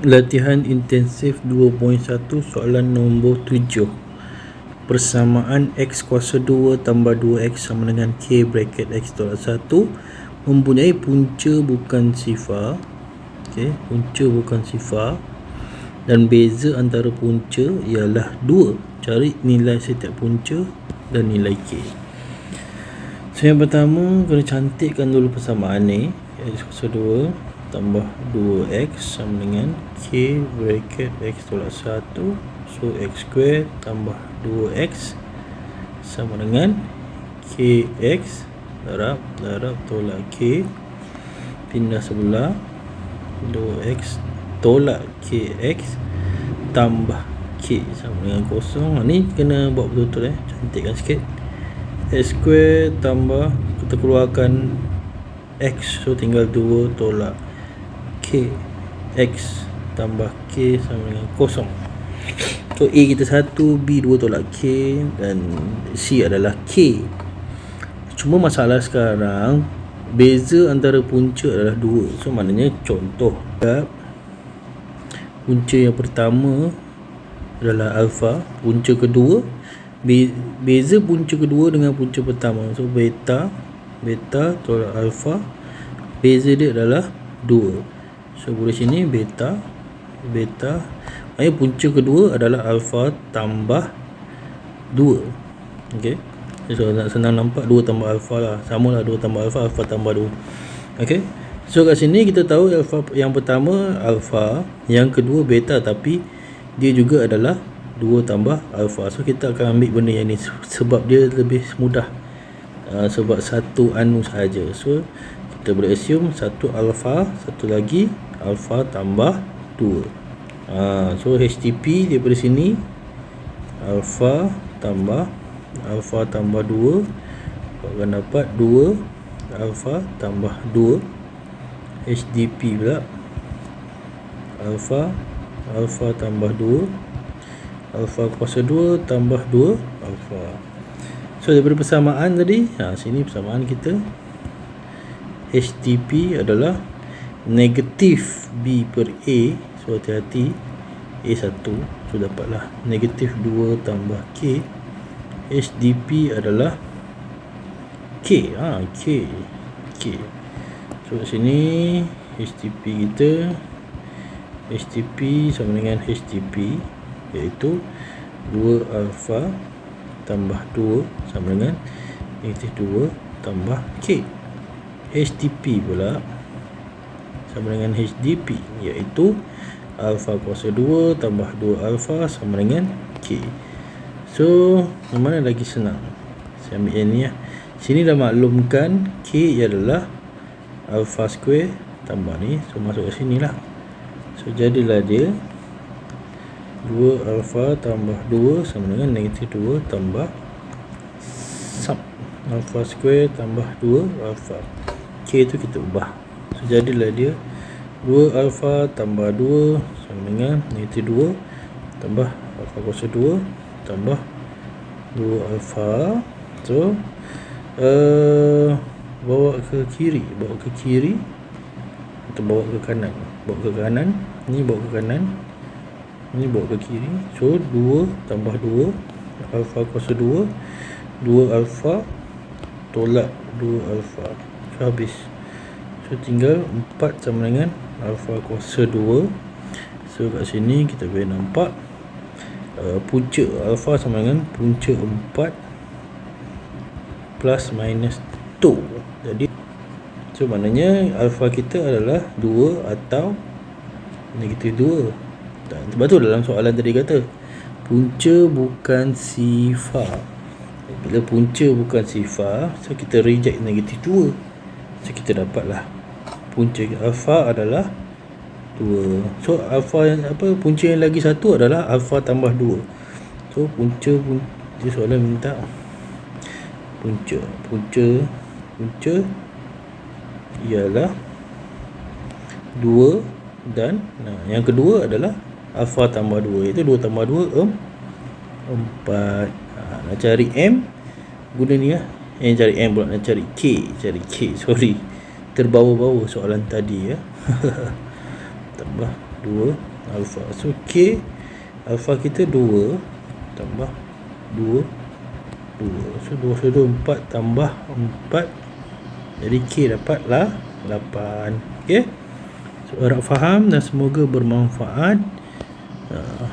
Latihan intensif 2.1 soalan nombor 7 Persamaan X kuasa 2 tambah 2X sama dengan K bracket X tolak 1 Mempunyai punca bukan sifar okay, Punca bukan sifar Dan beza antara punca ialah 2 Cari nilai setiap punca dan nilai K. So yang pertama kena cantikkan dulu persamaan ni. X kuasa 2 tambah 2x sama dengan k bracket x tolak 1 so x square tambah 2x sama dengan kx darab darab tolak k. Pindah sebelah. 2x tolak kx tambah k sama dengan kosong. Ha, ni kena buat betul-betul eh. Cantikkan sikit. X square tambah kita keluarkan x. So tinggal 2 tolak X tambah K sama dengan kosong. So A kita satu B dua tolak K Dan C adalah K. Cuma masalah sekarang Beza antara punca adalah dua. So maknanya contoh Punca yang pertama Adalah alpha Punca kedua Beza punca kedua dengan punca pertama. So beta Beta tolak alpha Beza dia adalah 2 So boleh sini beta. Beta. Ayat punca kedua adalah alpha tambah 2 Okey. So nak senang nampak 2 tambah alpha lah. Sama lah 2 tambah alpha Alpha tambah 2 Okey. So kat sini kita tahu alpha yang pertama alpha Yang kedua beta. Tapi dia juga adalah 2 tambah alpha. So kita akan ambil benda yang ni Sebab dia lebih mudah. Uh, Sebab satu anu sahaja So kita boleh assume satu alpha Satu lagi alpha tambah 2 ha, so HTP daripada sini alpha tambah alpha tambah 2 akan dapat 2 alpha tambah 2 HDP pula alpha alpha tambah 2 alpha kuasa 2 tambah 2 alpha. So daripada persamaan tadi ha, sini persamaan kita HTP adalah negatif B per A. So hati-hati. A1 so dapatlah negatif 2 tambah K. HDP adalah K. Ha, K. K. So sini HDP kita HDP sama dengan HDP iaitu 2 alpha tambah 2 sama dengan negatif 2 tambah K HDP pula sama dengan HDP iaitu alpha kuasa 2 tambah 2 alpha sama dengan K. So mana lagi senang? Saya ambil yang ni ya. sini dah maklumkan K adalah alpha square tambah ni. So masuk ke sini lah. So jadilah dia 2 alpha tambah 2 sama dengan negatif 2 tambah sum alpha square tambah 2 alpha K tu kita ubah So jadilah dia 2 alpha tambah 2 sama dengan negatif 2 tambah alpha kuasa 2 tambah 2 alpha. So uh, bawa ke kiri, bawa ke kiri atau bawa ke kanan. Bawa ke kanan, ni bawa ke kanan. Ni bawa ke kiri. So 2 tambah 2 alpha kuasa 2 2 alpha tolak 2 alpha. So habis. So tinggal 4 sama dengan alpha kuasa 2 So kat sini kita boleh nampak uh, Punca alpha sama dengan punca 4 Plus minus 2 Jadi So maknanya alpha kita adalah 2 atau Negatif 2 Dan Sebab tu dalam soalan tadi kata Punca bukan sifar. Bila punca bukan sifar So kita reject negatif 2 So kita dapatlah punca alfa adalah 2 so alfa yang apa punca yang lagi satu adalah alfa tambah 2 so punca punca soalan minta punca. Punca punca ialah 2 dan nah yang kedua adalah alfa tambah 2 itu 2 tambah 2 em 4 ha, nak cari m guna ni lah yang cari m pula nak cari k cari k sorry. Terbawa-bawa soalan tadi ya. Tambah 2 alfa so K alfa kita 2 tambah 2 2 so 2 so 2 4 tambah 4 jadi K dapatlah 8 ok so harap faham dan semoga bermanfaat. Uh,